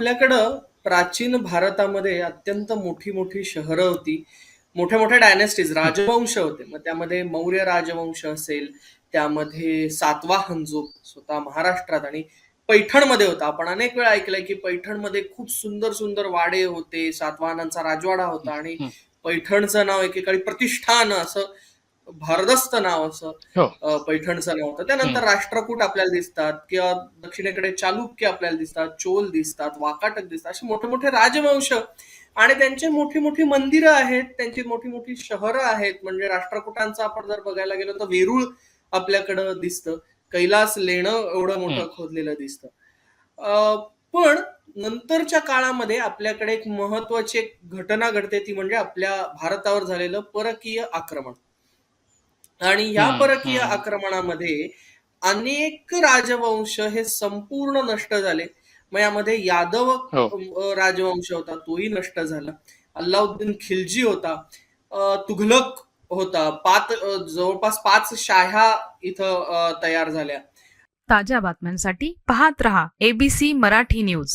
आपल्याकडं प्राचीन भारतामध्ये अत्यंत मोठी मोठी शहरं होती. मोठ्या मोठ्या डायनेस्टीज राजवंश होते. मग त्यामध्ये मौर्य राजवंश असेल त्यामध्ये सातवाहन जो स्वतः महाराष्ट्रात आणि पैठणमध्ये होता. आपण अनेक वेळा ऐकलंय की पैठणमध्ये खूप सुंदर सुंदर वाडे होते. सातवाहनांचा राजवाडा होता आणि. पैठणचं नाव एकेकाळी प्रतिष्ठान असं भारदस्त नाव असं हो. पैठणचं नाव होतं. त्यानंतर राष्ट्रकूट आपल्याला दिसतात किंवा दक्षिणेकडे चालुक्य आपल्याला दिसतात चोल दिसतात वाकाटक दिसतात असे मोठे मोठे राजवंश. आणि त्यांची मोठी मोठी मंदिरं आहेत त्यांची मोठी मोठी शहरं आहेत. म्हणजे राष्ट्रकुटांचं आपण जर बघायला गेलो तर वेरूळ आपल्याकडं दिसतं. कैलास लेणं एवढं मोठं. खोदलेलं दिसतं. पण नंतरच्या काळामध्ये आपल्याकडे एक महत्वाची एक घटना घडते ती म्हणजे आपल्या भारतावर झालेलं परकीय आक्रमण. आणि या परकीय. आक्रमणामध्ये अनेक राजवंश हे संपूर्ण नष्ट झाले मग यामध्ये यादव हो. राजवंश होता तोही नष्ट झाला अल्लाउद्दीन खिलजी होता तुघलक होता पाच जवळपास पाच शाह्या इथं तयार झाल्या ताज्या बातम्यांसाठी पाहत रहा एबीसी मराठी न्यूज